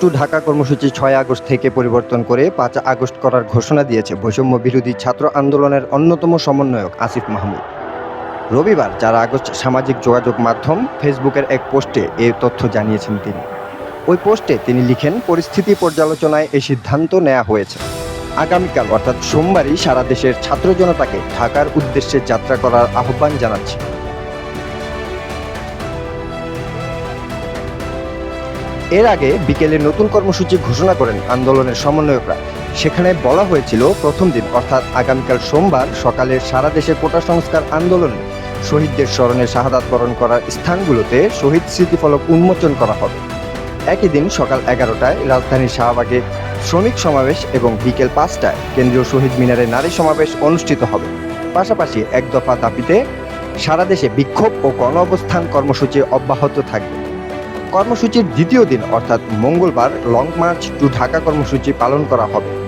Two Dhaka কর্মসূচি ছয় August থেকে পরিবর্তন করে পাঁচ আগস্ট করার ঘোষণা দিয়েছে বৈষম্য বিরোধী ছাত্র আন্দোলনের অন্যতম সমন্বয়ক আসিফ মাহমুদ। রবিবার চার আগস্ট সামাজিক যোগাযোগ মাধ্যম ফেসবুকের এক পোস্টে এ তথ্য জানিয়েছেন তিনি। ওই পোস্টে তিনি লিখেন, পরিস্থিতি পর্যালোচনায় এই সিদ্ধান্ত নেওয়া হয়েছে। আগামীকাল অর্থাৎ সোমবারই সারা দেশের ছাত্র জনতাকে ঢাকার উদ্দেশ্যে যাত্রা করার আহ্বান জানাচ্ছি। এর আগে বিকেলে নতুন কর্মসূচি ঘোষণা করেন আন্দোলনের সমন্বয়করা। সেখানে বলা হয়েছিল, প্রথম দিন, অর্থাৎ আগামীকাল সোমবার সকালে সারা দেশে কোটা সংস্কার আন্দোলনে। শহীদদের স্মরণে শাহাদাত বরণ করার স্থানগুলোতে শহীদ স্মৃতিফলক উন্মোচন করা হবে। একই দিন সকাল এগারোটায় রাজধানীর শাহবাগে শ্রমিক সমাবেশ এবং বিকেল পাঁচটায় কেন্দ্রীয় শহীদ মিনারে নারী সমাবেশ অনুষ্ঠিত হবে। পাশাপাশি এক দফা দাবিতে সারা দেশে বিক্ষোভ ও গণ অবস্থান কর্মসূচি অব্যাহত থাকবে। কর্মসূচির দ্বিতীয় দিন অর্থাৎ মঙ্গলবার লং মার্চ টু ঢাকা কর্মসূচি পালন করা হবে।